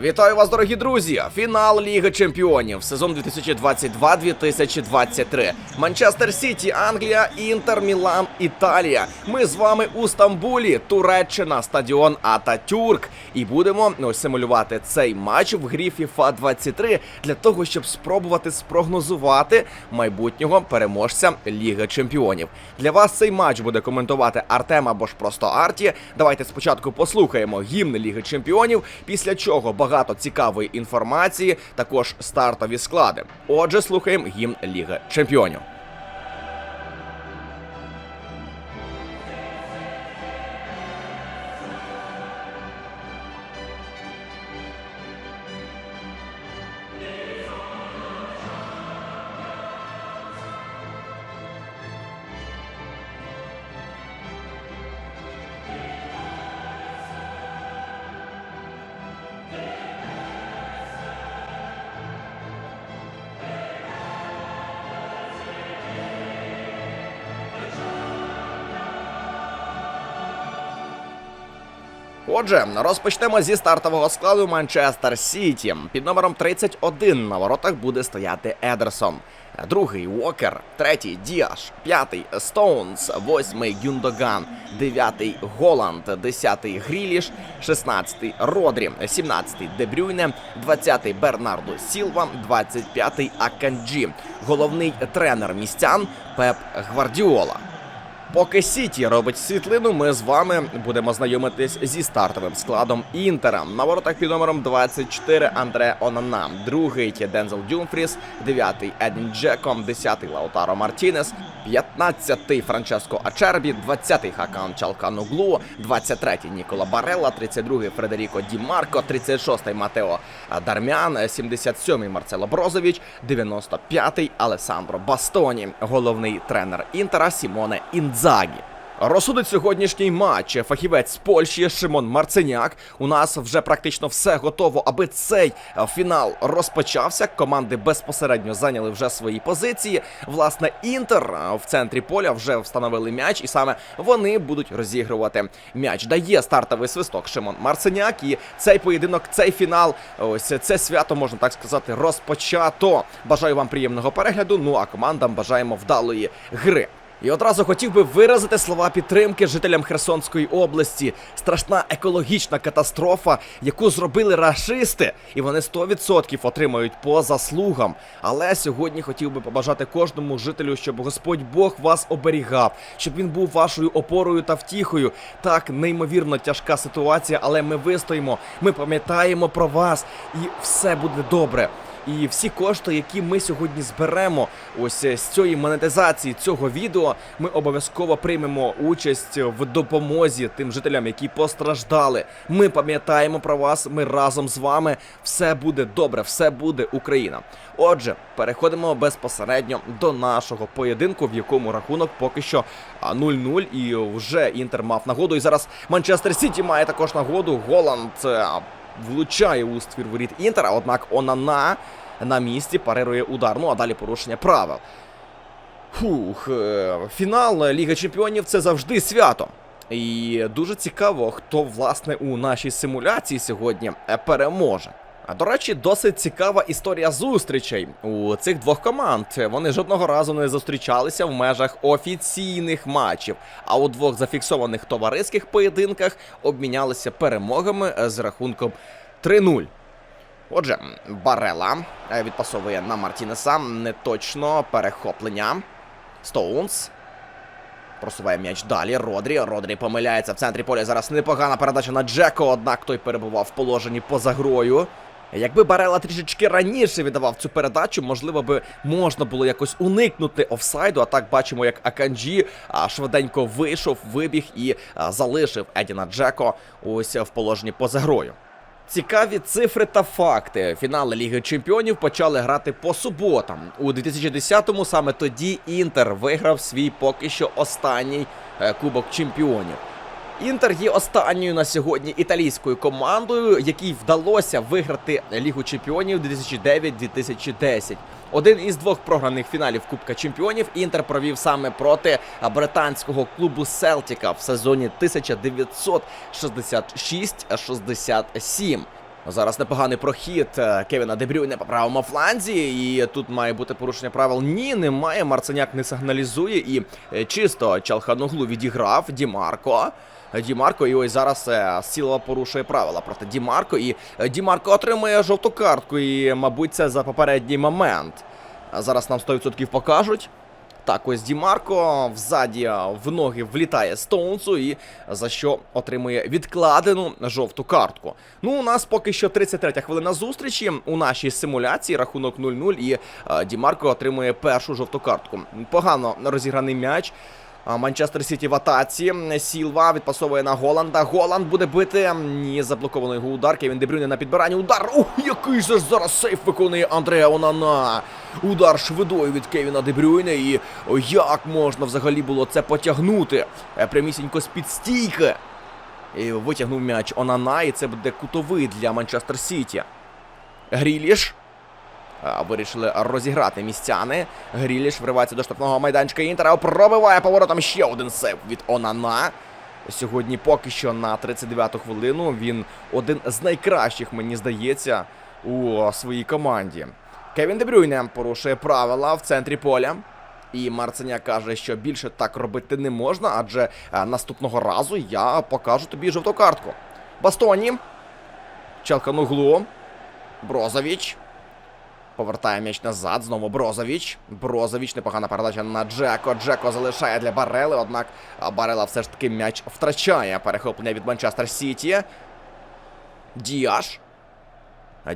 Вітаю вас, дорогі друзі! Фінал Ліги Чемпіонів, сезон 2022-2023. Манчестер Сіті, Англія, Інтер, Мілан, Італія. Ми з вами у Стамбулі, Туреччина, стадіон Ататюрк. І будемо ось симулювати цей матч в грі FIFA 23 для того, щоб спробувати спрогнозувати майбутнього переможця Ліги Чемпіонів. Для вас цей матч буде коментувати Артем або ж просто Арті. Давайте спочатку послухаємо гімн Ліги Чемпіонів, після чого багато цікавої інформації, також стартові склади. Отже, слухаємо гімн Ліги Чемпіонів. Отже, розпочнемо зі стартового складу Манчестер Сіті. Під номером 31 на воротах буде стояти Едерсон. Другий Уокер, третій Діаш, п'ятий Стоунс, восьмий Гюндоган, дев'ятий Голланд, десятий Гріліш, шістнадцятий Родрі, сімнадцятий Дебрюйне, двадцятий Бернардо Сілва, двадцять п'ятий Аканджі. Головний тренер містян Пеп Гвардіола. Поки Сіті робить світлину, ми з вами будемо знайомитись зі стартовим складом Інтера. На воротах під номером 24 Андре Онана, другий Дензел Дюмфріс, дев'ятий Едін Джеко, десятий Лаутаро Мартінес, п'ятнадцятий Франческо Ачербі, двадцятий Хакан Чалкануглу, двадцять третій Нікола Барелла, тридцять другий Фредеріко Ді Марко, тридцять шостий Матео Дармян, сімдесят сьомий Марцело Брозович, дев'яносто п'ятий Алесандро Бастоні, головний тренер Інтера Сімоне Індзагі. Розсудить сьогоднішній матч фахівець з Польщі Шимон Марценяк. У нас вже практично все готово, аби цей фінал розпочався. Команди безпосередньо зайняли вже свої позиції. Власне, інтер в центрі поля вже встановили м'яч, і саме вони будуть розігрувати м'яч. Дає стартовий свисток Шимон Марценяк. І цей поєдинок, цей фінал, ось це свято можна так сказати, розпочато. Бажаю вам приємного перегляду. Ну а командам бажаємо вдалої гри. І одразу хотів би виразити слова підтримки жителям Херсонської області. Страшна екологічна катастрофа, яку зробили рашисти, і вони 100% отримають по заслугам. Але сьогодні хотів би побажати кожному жителю, щоб Господь Бог вас оберігав, щоб він був вашою опорою та втіхою. Так неймовірно тяжка ситуація, але ми вистоїмо. Ми пам'ятаємо про вас, і все буде добре. І всі кошти, які ми сьогодні зберемо, ось е, з цієї монетизації цього відео, ми обов'язково приймемо участь в допомозі тим жителям, які постраждали. Ми пам'ятаємо про вас. Ми разом з вами. Все буде добре, все буде Україна. Отже, переходимо безпосередньо до нашого поєдинку, в якому рахунок поки що а, 0-0, і вже інтер мав нагоду. І зараз Манчестер Сіті має також нагоду. Голланд. Влучає у ствір воріт Інтера, однак Онана на місці парирує удар. Ну а далі порушення правил. Фух, е, фінал Ліги Чемпіонів це завжди свято. І дуже цікаво, хто власне у нашій симуляції сьогодні переможе. До речі, досить цікава історія зустрічей у цих двох команд. Вони жодного разу не зустрічалися в межах офіційних матчів, а у двох зафіксованих товариських поєдинках обмінялися перемогами з рахунком 3-0. Отже, Барела е, відпасовує на Мартінеса. Неточно перехоплення. Стоунс. Просуває м'яч далі. Родрі. Родрі помиляється в центрі поля. Зараз непогана передача на Джеко, однак той перебував в положенні поза грою. Якби Барела трішечки раніше віддавав цю передачу, можливо би можна було якось уникнути офсайду. А так бачимо, як Аканджі швиденько вийшов, вибіг і залишив Едіна Джеко ось в положенні поза грою. Цікаві цифри та факти. Фінали Ліги Чемпіонів почали грати по суботам. У 2010-му саме тоді Інтер виграв свій поки що останній е, Кубок Чемпіонів. Інтер є останньою на сьогодні італійською командою, якій вдалося виграти Лігу Чемпіонів 2009-2010. Один із двох програних фіналів Кубка Чемпіонів Інтер провів саме проти британського клубу Селтіка в сезоні 1966-67. Зараз непоганий прохід е, Кевіна Дебрюйне по правому фланзі, і тут має бути порушення правил. Ні, немає. Марценяк не сигналізує і е, чисто Чалхануглу відіграв Дімарко. Дімарко, і ось зараз е, Сілова порушує правила проти Дімарко. І е, Дімарко отримує жовту картку, і, мабуть, це за попередній момент. Зараз нам 100% покажуть. Так, ось Дімарко взаді в ноги влітає Стоунсу і за що отримує відкладену жовту картку. Ну, у нас поки що 33 хвилина зустрічі у нашій симуляції, рахунок 0-0, і а, Дімарко отримує першу жовту картку. Погано розіграний м'яч. Манчестер Сіті в атаці. Сілва відпасовує на Голланда. Голланд буде бити. Ні, заблоковано його удар. Кевін Дебрюне на підбиранні. Удар. Ух, який же зараз сейф виконує Андреа Онана. Удар швидою від Кевіна Дебрюйне. І як можна взагалі було це потягнути? Е, Прямісінько з-під стійки. І витягнув м'яч Онана, і це буде кутовий для Манчестер Сіті. Гріліш. А, Вирішили розіграти містяни. Гріліш вривається до штрафного майданчика Інтера. Пробиває поворотом ще один сейв від Онана. Сьогодні поки що на 39-ту хвилину він один з найкращих, мені здається, у своїй команді. Кевін Дебрюйне порушує правила в центрі поля. І Марценяк каже, що більше так робити не можна, адже е, наступного разу я покажу тобі жовту картку. Бастоні. Челкануглу. Брозович. Повертає м'яч назад. Знову Брозович. Брозович. Непогана передача на Джеко. Джеко залишає для Барели. Однак Барела все ж таки м'яч втрачає. Перехоплення від Манчестер Сіті. Діаш.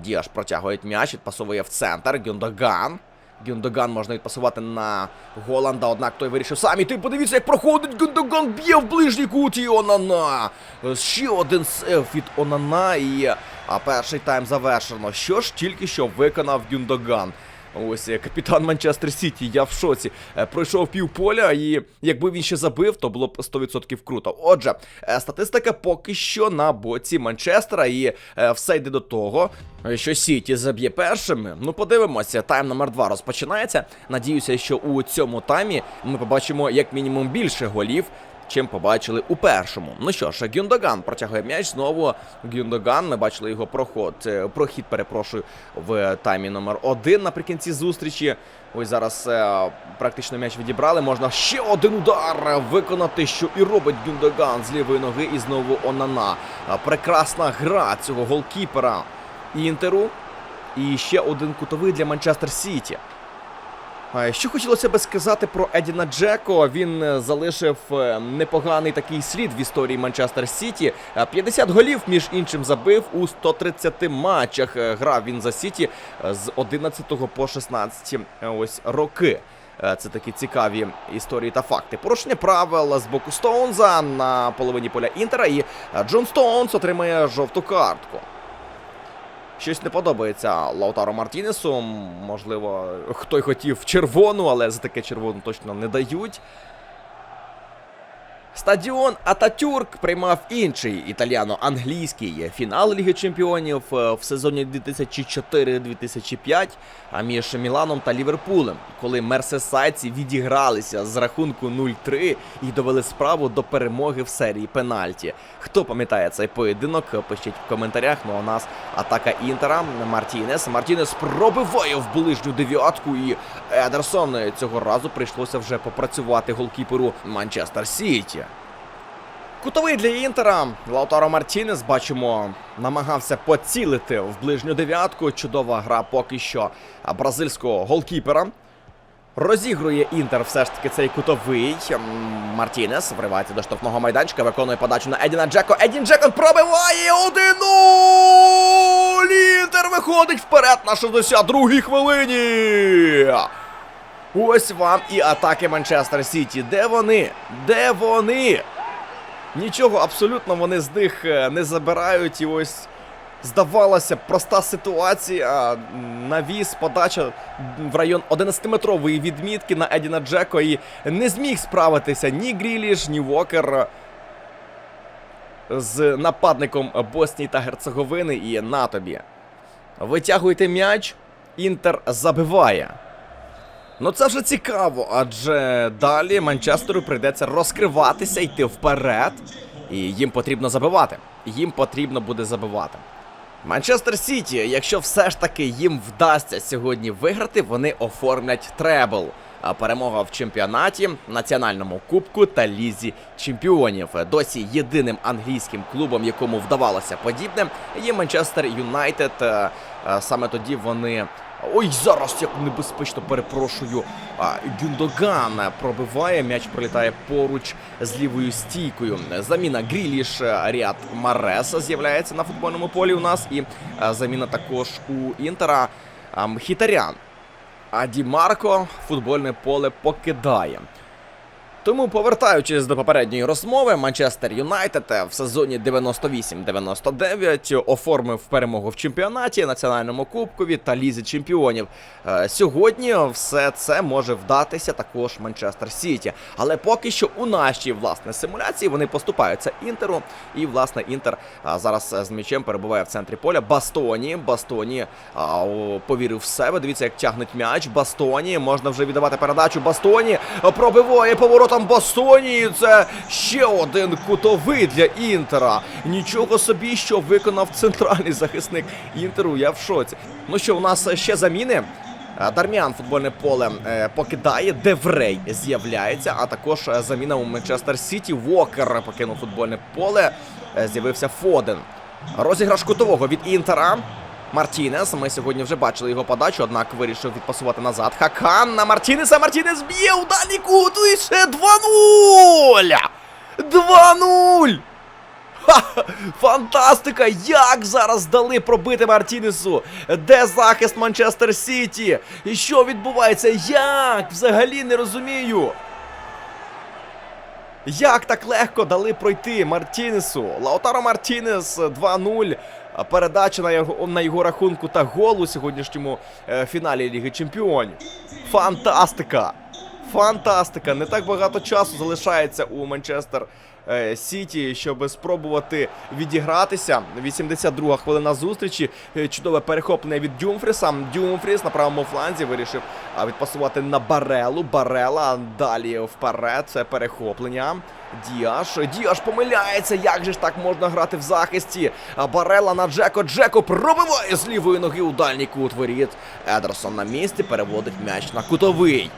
Діаш протягує м'яч, відпасовує в центр. Гюндоган. Гюндоган можна відпасувати на Голанда, однак той вирішив сам іти. Подивіться, як проходить Гюндоган, б'є в ближній кут і Онана. Ще один сейф від Онана і а перший тайм завершено. Що ж тільки що виконав Гюндоган. Ось е, капітан Манчестер Сіті, я в шоці. Е, Пройшов півполя, і якби він ще забив, то було б 100% круто. Отже, е, статистика поки що на боці Манчестера, і все йде до того, що Сіті заб'є першим. Ну, подивимося, тайм номер 2 розпочинається. Надіюся, що у цьому таймі ми побачимо як мінімум більше голів. Чим побачили у першому. Ну що ж, Гюндоган протягує м'яч. Знову Гюндоган. Ми бачили його проход, е, прохід, перепрошую, в таймі номер один наприкінці зустрічі. Ось зараз е, практично м'яч відібрали. Можна ще один удар виконати, що і робить Гюндоган з лівої ноги. І знову Онана. Е, Прекрасна гра цього голкіпера Інтеру. І ще один кутовий для Манчестер Сіті. Що хотілося би сказати про Едіна Джеко, він е, залишив е, непоганий такий слід в історії Манчестер Сіті. Е, 50 голів, між іншим, забив у 130 матчах. Е, Грав він за Сіті е, з 11 по 16 е, ось роки. Е, Це такі цікаві історії та факти. Порушення правил з боку Стоунза на половині поля Інтера, і е, Джон Стоунс отримає жовту картку. Щось не подобається Лаутаро Мартінесу. Можливо, хто й хотів червону, але за таке червону точно не дають. Стадіон Ататюрк приймав інший італіано-англійський фінал Ліги Чемпіонів е, в сезоні 2004-2005 а між Міланом та Ліверпулем, коли мерсесайці відігралися з рахунку 0-3 і довели справу до перемоги в серії пенальті. Хто пам'ятає цей поєдинок, пишіть в коментарях. Ну а у нас атака Інтера Мартінес. Мартінес пробиває в ближню дев'ятку, і Едерсон цього разу прийшлося вже попрацювати голкіперу Манчестер Сіті. Кутовий для Інтера Лаутаро Мартінес, бачимо, намагався поцілити в ближню дев'ятку. Чудова гра поки що бразильського голкіпера. Розігрує Інтер все ж таки цей кутовий. Мартінес вривається до штрафного майданчика, виконує подачу на Едіна Джеко. Едін Джекон пробиває 1-0! Інтер виходить вперед на 62-й хвилині. Ось вам і атаки Манчестер Сіті. Де вони? Де вони? Нічого абсолютно вони з них е, не забирають. І ось здавалося, проста ситуація. Навіс, подача в район 11-метрової відмітки на Едіна Джеко і не зміг справитися ні Гріліш, ні Вокер з нападником Боснії та Герцеговини і на тобі. Витягуйте м'яч, Інтер забиває. Ну це вже цікаво, адже далі Манчестеру прийдеться розкриватися, йти вперед. І їм потрібно забивати. Їм потрібно буде забивати. Манчестер Сіті, якщо все ж таки їм вдасться сьогодні виграти, вони оформлять требл. Перемога в чемпіонаті, національному кубку та лізі чемпіонів. Досі єдиним англійським клубом, якому вдавалося подібне, є Манчестер Юнайтед. Е, е, Саме тоді вони. Ой, зараз як небезпечно перепрошую. Гюндоган пробиває, м'яч пролітає поруч з лівою стійкою. Заміна Гріліш ряд Мареса з'являється на футбольному полі у нас. І заміна також у Інтера Мхітарян. А Ді Марко футбольне поле покидає. Тому, повертаючись до попередньої розмови, Манчестер Юнайтед в сезоні 98-99 оформив перемогу в чемпіонаті, національному кубкові та лізі чемпіонів. Е, Сьогодні все це може вдатися також Манчестер Сіті. Але поки що у нашій власне симуляції вони поступаються інтеру. І власне інтер зараз е, з м'ячем перебуває в центрі поля. Бастоні. Бастоні повірив в себе. Дивіться, як тягнуть м'яч. Бастоні. Можна вже віддавати передачу. Бастоні е, пробиває поворотом Бастоні. Це ще один кутовий для інтера. Нічого собі, що виконав центральний захисник інтеру. Я в шоці. Ну що, у нас ще заміни. Е, Дарміан футбольне поле е, покидає, Деврей з'являється, а також е, заміна у Манчестер Сіті. Вокер покинув футбольне поле. З'явився Фоден. Розіграш кутового від Інтера. Мартінес. Ми сьогодні вже бачили його подачу, однак вирішив відпасувати назад. Хакан на Мартінеса. Мартінес б'є у дальній кут і ще 2-0! 2-0! Фантастика! Як зараз дали пробити Мартінесу? Де захист Манчестер Сіті? І що відбувається? Як? Взагалі не розумію. Як так легко дали пройти Мартінесу? Лаутаро Мартінес 2-0. Передача на його, на його рахунку та гол у сьогоднішньому е, фіналі Ліги Чемпіонів. Фантастика! Фантастика! Не так багато часу залишається у Манчестер Сіті, щоб спробувати відігратися. 82 хвилина зустрічі. Е, Чудове перехоплення від Дюмфріса. Дюмфріс на правому фланзі вирішив відпасувати на Барелу. Барела далі вперед. Це перехоплення. Діаш. Діаш помиляється. Як же ж так можна грати в захисті? Барела на Джеко. Джеко пробиває з лівої ноги у дальній кут воріт. Едерсон на місці переводить м'яч на кутовий.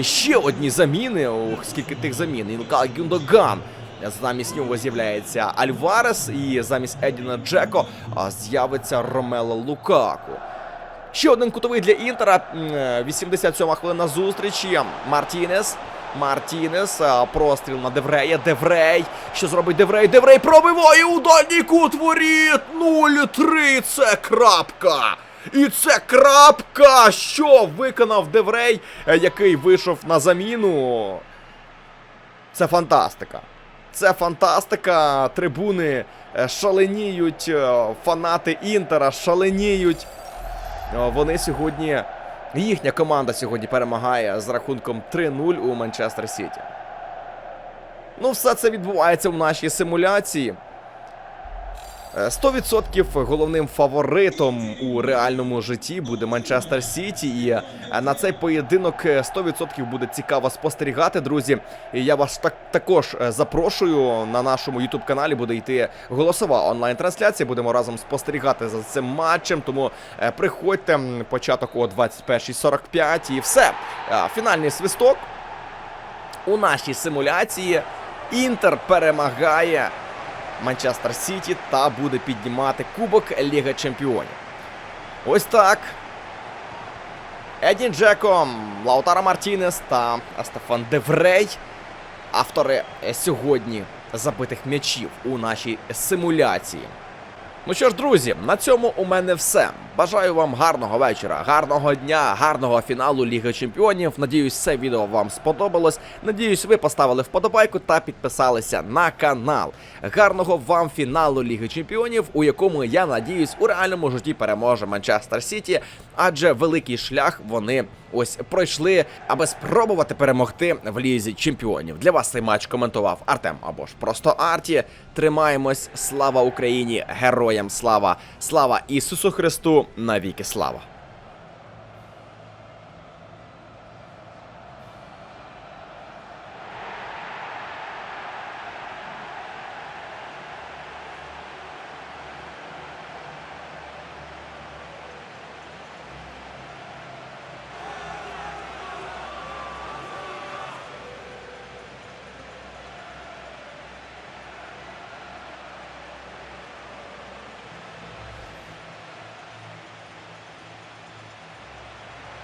Ще одні заміни. Ох, скільки тих замін. Інка Гюндоган. Замість нього з'являється Альварес, і замість Едіна Джеко з'явиться Ромело Лукаку. Ще один кутовий для Інтера. М, е, 87 хвилина зустрічі. Мартінес. Мартінес. Простріл на Деврея. Деврей. Що зробить Деврей? Деврей пробиває у дальній кут воріт. 0-3. Це крапка. І це крапка. Що виконав Деврей, е, який вийшов на заміну. Це фантастика. Це фантастика. Трибуни е, шаленіють, е, фанати Інтера шаленіють. Е, Вони сьогодні. Їхня команда сьогодні перемагає з рахунком 3-0 у Манчестер Сіті. Ну, все це відбувається в нашій симуляції. Е, 100% головним фаворитом у реальному житті буде Манчестер Сіті. І е, на цей поєдинок е, 100% буде цікаво спостерігати, друзі. І я вас так також е, запрошую на нашому youtube каналі буде йти голосова онлайн-трансляція. Будемо разом спостерігати за цим матчем. Тому е, приходьте початок о 21.45 і все. Е, Фінальний свисток у нашій симуляції. Інтер перемагає Манчестер Сіті та буде піднімати Кубок Ліги Чемпіонів. Ось так. Едін Джеко, Лаутара Мартінес та Стефан Деврей. Автори сьогодні забитих м'ячів у нашій симуляції. Ну що ж, друзі, на цьому у мене все. Бажаю вам гарного вечора, гарного дня, гарного фіналу Ліги Чемпіонів. Надіюсь, це відео вам сподобалось. Надіюсь, ви поставили вподобайку та підписалися на канал. Гарного вам фіналу Ліги Чемпіонів, у якому я надіюсь, у реальному житті переможе Манчестер Сіті, адже великий шлях вони ось пройшли, аби спробувати перемогти в лізі чемпіонів. Для вас цей матч коментував Артем або ж просто Арті. Тримаємось, слава Україні, героям слава, слава Ісусу Христу, навіки слава.